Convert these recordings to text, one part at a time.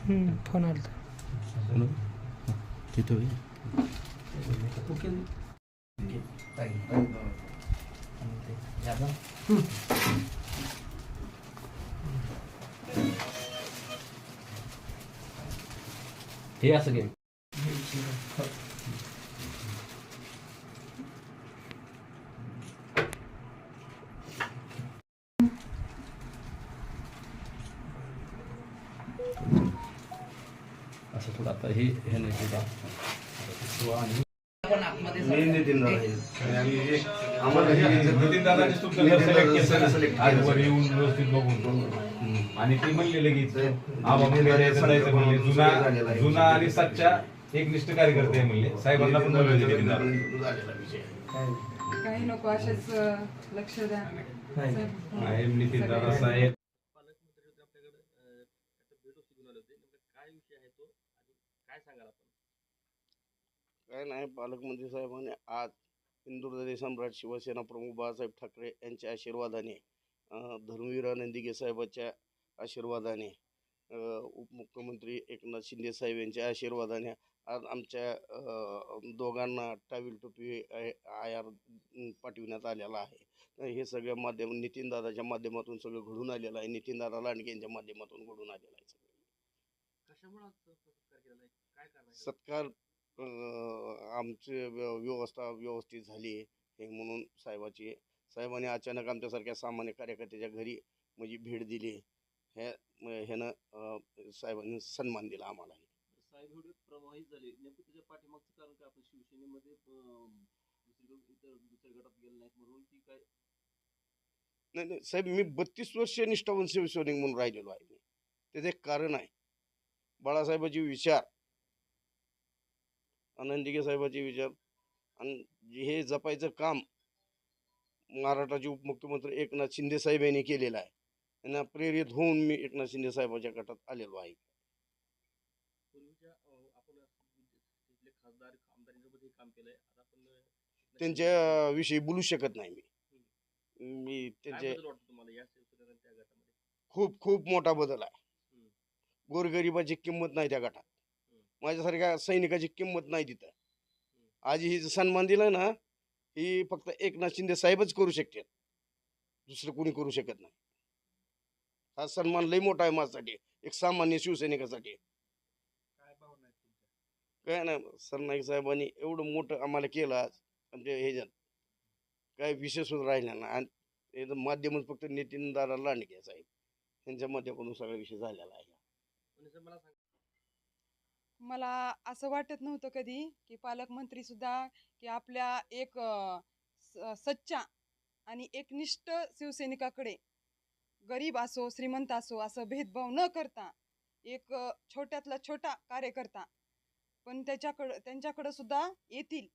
तालुका हम्म, फोन आला होता. कोण तिथं होय. हे असं घे असं थोडं आता हे हे नाही बा. आणि ते म्हणले लगेच जुना जुना आणि सच्चा एकनिष्ठ कार्यकर्ते आहे म्हणले. साहेबांना पण काही नको असेच लक्ष द्या. नितीन दादा साहेब पालकमंत्री होते आपल्याकडे अं, आता भेटवस्तू घेऊन आले होते नेमकं काय विषय आहे तो आणि काय सांगाल आपण? काय नाही पालकमंत्री साहेबांनी आज हिंदुहृदय सम्राट शिवसेना प्रमुख बाळासाहेब ठाकरे यांच्या आशीर्वादाने धर्मवीरानंदिगे साहेबाच्या आशीर्वादाने उपमुख्यमंत्री एकनाथ शिंदे साहेब यांच्या आशीर्वादाने आज आमच्या दोघांना टावील टोपी आयार पाठविण्यात आलेला आहे. हे सगळ्या माध्यम नितीनदादाच्या माध्यमातून सगळं घडून आलेलं आहे. नितीनदादा लांडगे यांच्या माध्यमातून घडून आलेलं आहे सत्कार आमची व्य- व्यवस्था व्यवस्थित झाली हे म्हणून साहेबाची साहेबांनी अचानक आमच्यासारख्या सामान्य कार्यकर्त्याच्या घरी म्हणजे भेट दिली. हे ह्यानं साहेबांनी सन्मान दिला आम्हाला. साहेब एवढे प्रभावित झाले. नेमकं त्याच्या पाठीमागचं कारण काय? आपण शिवसेनेमध्ये दुसरीकडे दुसऱ्या गटात गेले नाहीत म्हणून की काय? नाही नाही साहेब मी बत्तीस वर्ष निष्ठावंत शिवसैनिक म्हणून राहिलेलो आहे. मी त्याचं एक कारण आहे. बाळासाहेबाचे विचार आनंदिगे साहेबाचे विचार आणि हे जपायचं काम महाराष्ट्राचे उपमुख्यमंत्री एकनाथ शिंदे साहेब यांनी केलेलं आहे. त्यांना प्रेरित होऊन मी एकनाथ शिंदे साहेबाच्या गटात आलेलो आहे. त्यांच्या विषयी बोलू शकत नाही मी. मी काय त्यांचे बदल वाटतो तुम्हाला या शिवसेनेत आणि त्या गटामध्ये? खूप खूप मोठा बदल आहे. गोरगरिबाची किंमत नाही त्या गटात. माझ्यासारख्या सैनिकाची किंमत नाही तिथं. आज ही सन्मान दिला ना ही फक्त एकनाथ शिंदे साहेबच करू शकतात दुसरं कोणी करू शकत नाही. हा सन्मान लई मोठा आहे माझ्यासाठी. एक सामान्य शिवसैनिकासाठी. काय नाही सरनाईक साहेबांनी एवढं मोठं आम्हाला केलं आज. म्हणजे ह्याच्यात काय विशेषच राहिला ना आणि माध्यमच फक्त नितीन दादा लांडगे साहेब. त्यांच्या माध्यमातून सगळा विषय झालेला आहे. म्हणजे मला असं वाटत नव्हतं कधी की पालकमंत्री सुद्धा की आपल्या एक सच्चा आणि एकनिष्ठ शिवसैनिकाकडे गरीब असो श्रीमंत असो असं भेदभाव न करता एक छोट्यातला छोटा कार्यकर्ता पण त्याच्याकडं त्यांच्याकडं सुद्धा येतील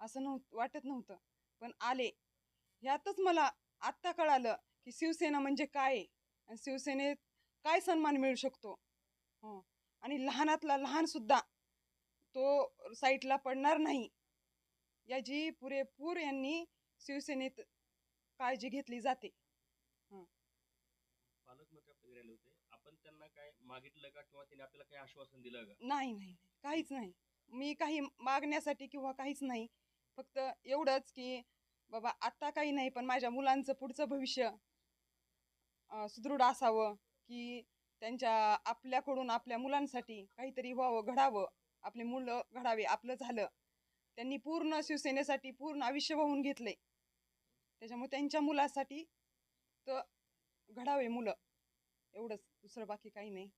असं नव्ह वाटत नव्हतं. पण आले. ह्यातच मला आत्ता कळालं की शिवसेना म्हणजे काय? आहे आणि शिवसेनेत काय सन्मान मिळू शकतो? हो. आणि लहानातला लहान सुद्धा तो साईटला पडणार नाही. याची पुरेपूर यांनी शिवसेनेत काळजी घेतली जाते. पालकमंत्री आपल्या घरी आले होते. आपण त्यांना काय मागितलं का किंवा त्यांनी आपल्याला काही आश्वासन दिलं का? नाही नाही नाही, काहीच नाही. मी काही मागण्यासाठी किंवा काहीच नाही. फक्त एवढंच की बाबा आत्ता काही नाही पण माझ्या मुलांचं पुढचं भविष्य अं, सुदृढ असावं की त्यांच्या आपल्याकडून आपल्या मुलांसाठी काहीतरी व्हावं घडावं. आपले मुलं घडावे आपलं झालं. त्यांनी पूर्ण शिवसेनेसाठी पूर्ण आयुष्य वाहून घेतले त्याच्यामुळे त्यांच्या मुलासाठी तर घडावे मुलं. एवढंच. दुसरं बाकी काही नाही.